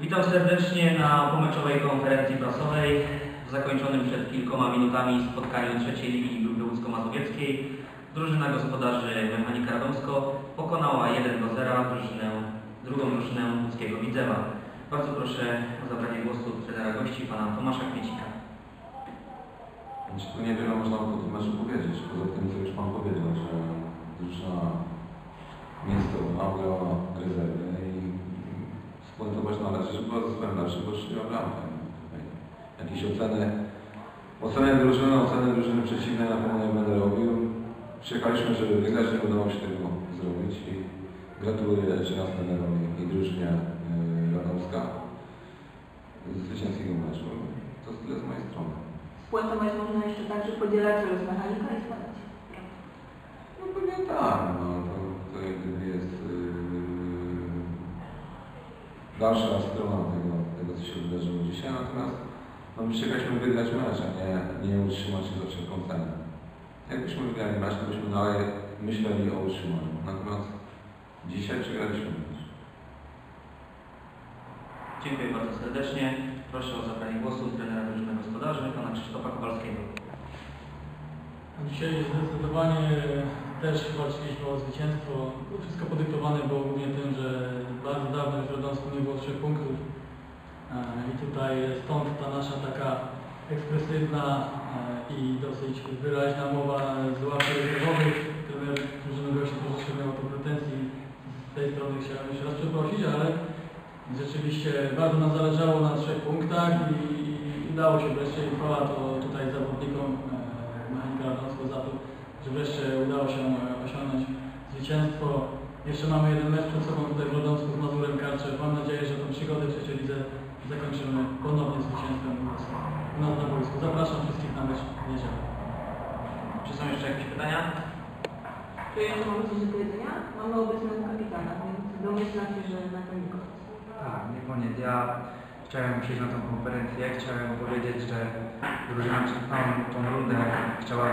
Witam serdecznie na pomeczowej konferencji prasowej w zakończonym przed kilkoma minutami spotkaniu trzeciej Ligi Grupy Łódzko-Mazowieckiej. Drużyna gospodarzy Mechanika Radomsko pokonała 1 do 0 drużynę, drugą drużynę łódzkiego Widzewa. Bardzo proszę o zabranie głosu trenera gości, pana Tomasza Kwiecika. Znaczy, tu niewiele można o tym meczu powiedzieć, poza tym, co już Pan powiedział, że drużyna miejscowa grała rezerwy i spuentować należy, że była bo strzeliła bramkę. Jakieś oceny, oceny drużyny, oceny drużyny przeciwnej na pewno nie będę robił. Przyjechaliśmy, żeby wygrać, nie udało się tego zrobić i gratuluję jeszcze raz trenerowi i drużynie yy, Radomska zwycięskiego meczu. To tyle z mojej strony. Spuentować można jeszcze tak, że podzielać z mechanika i dalsza strona tego, tego, co się wydarzyło dzisiaj, natomiast no, my przyjechaliśmy wygrać mecz, a nie, nie utrzymać się za wszelką cenę. Jakbyśmy wygrali mecz, to byśmy dalej myśleli o utrzymaniu. Natomiast dzisiaj przegraliśmy mecz. Dziękuję bardzo serdecznie. Proszę o zabranie głosu trenera drużyny gospodarzy, pana Krzysztofa Kowalskiego. Dzisiaj zdecydowanie też walczyliśmy o zwycięstwo. To wszystko podyktowane było głównie tym, że trzech punktów. E, I tutaj stąd ta nasza taka ekspresywna e, i dosyć wyraźna mowa z ław rezerwowych. Trener drużyny gości troszeczkę miał to pretensji. Z tej strony chciałem jeszcze raz przeprosić, ale rzeczywiście bardzo nam zależało na trzech punktach i, i udało się wreszcie i chwała to tutaj zawodnikom e, Mechanika Adamsko za to, że wreszcie jeszcze mamy jeden mecz przed sobą tutaj w Radomsku z Mazurem Karczew. Mam nadzieję, że tą przygodę w trzeciej lidze zakończymy ponownie zwycięstwem u nas, u nas na boisku. Zapraszam wszystkich na mecz w niedzielę. Czy są jeszcze jakieś pytania? Czy jeszcze mamy coś do powiedzenia? Mamy obecnego kapitana, więc domyślam się, że na to nie koniec. Tak, nie koniec. Ja chciałem przyjść na tą konferencję, chciałem powiedzieć, że drużyna przed tą rundę chciała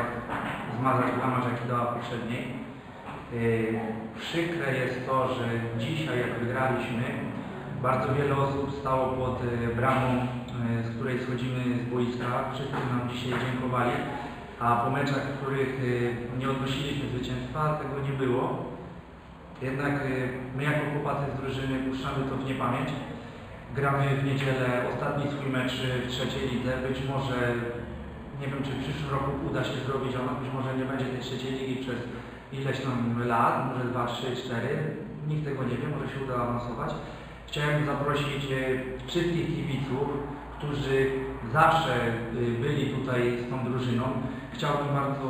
zmazać blamaż, jaki dała poprzedniej. Przykre jest to, że dzisiaj jak wygraliśmy, bardzo wiele osób stało pod yy, bramą, yy, z której schodzimy z boiska. Wszyscy nam dzisiaj dziękowali, a po meczach, w których yy, nie odnosiliśmy zwycięstwa, tego nie było. Jednak my jako chłopacy z drużyny puszczamy to w niepamięć. Gramy w niedzielę ostatni swój mecz w trzeciej lidze. Być może, nie wiem czy w przyszłym roku uda się zrobić, a być może nie będzie tej trzeciej ligi przez ileś tam lat, może 2, 3, 4. Nikt tego nie wie, może się uda awansować. Chciałem zaprosić y, wszystkich kibiców, którzy zawsze y, byli tutaj z tą drużyną. Chciałbym bardzo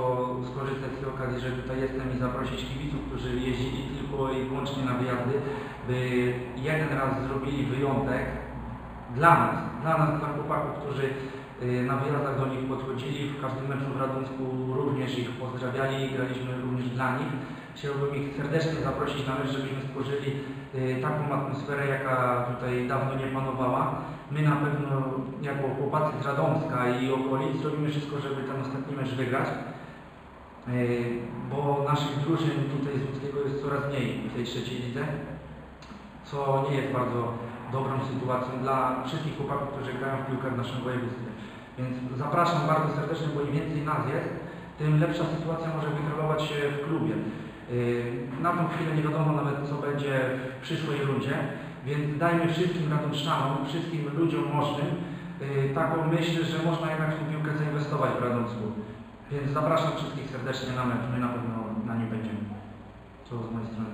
skorzystać z tej okazji, że tutaj jestem i zaprosić kibiców, którzy jeździli tylko i wyłącznie na wyjazdy, by jeden raz zrobili wyjątek dla nas, dla nas, dla chłopaków, którzy na wyjazdach do nich podchodzili, w każdym meczu w Radomsku również ich pozdrawiali, graliśmy również dla nich. Chciałbym ich serdecznie zaprosić na mecz, żebyśmy stworzyli y, taką atmosferę, jaka tutaj dawno nie panowała. My na pewno jako chłopacy z Radomska i okolic zrobimy wszystko, żeby ten ostatni mecz wygrać, Yy, bo naszych drużyn tutaj z Łódzkiego jest coraz mniej w tej trzeciej lidze, co nie jest bardzo dobrą sytuacją dla wszystkich chłopaków, którzy grają w piłkę w naszym województwie. Więc zapraszam bardzo serdecznie, bo im więcej nas jest, tym lepsza sytuacja może wykrolować się w klubie. Yy, Na tą chwilę nie wiadomo nawet, co będzie w przyszłej rundzie, więc dajmy wszystkim radomszczanom, wszystkim ludziom możnym yy, taką myśl, że można jednak w tę piłkę zainwestować w Radomsku. Więc zapraszam wszystkich serdecznie na mecz, my na pewno na nim będziemy. To z mojej strony.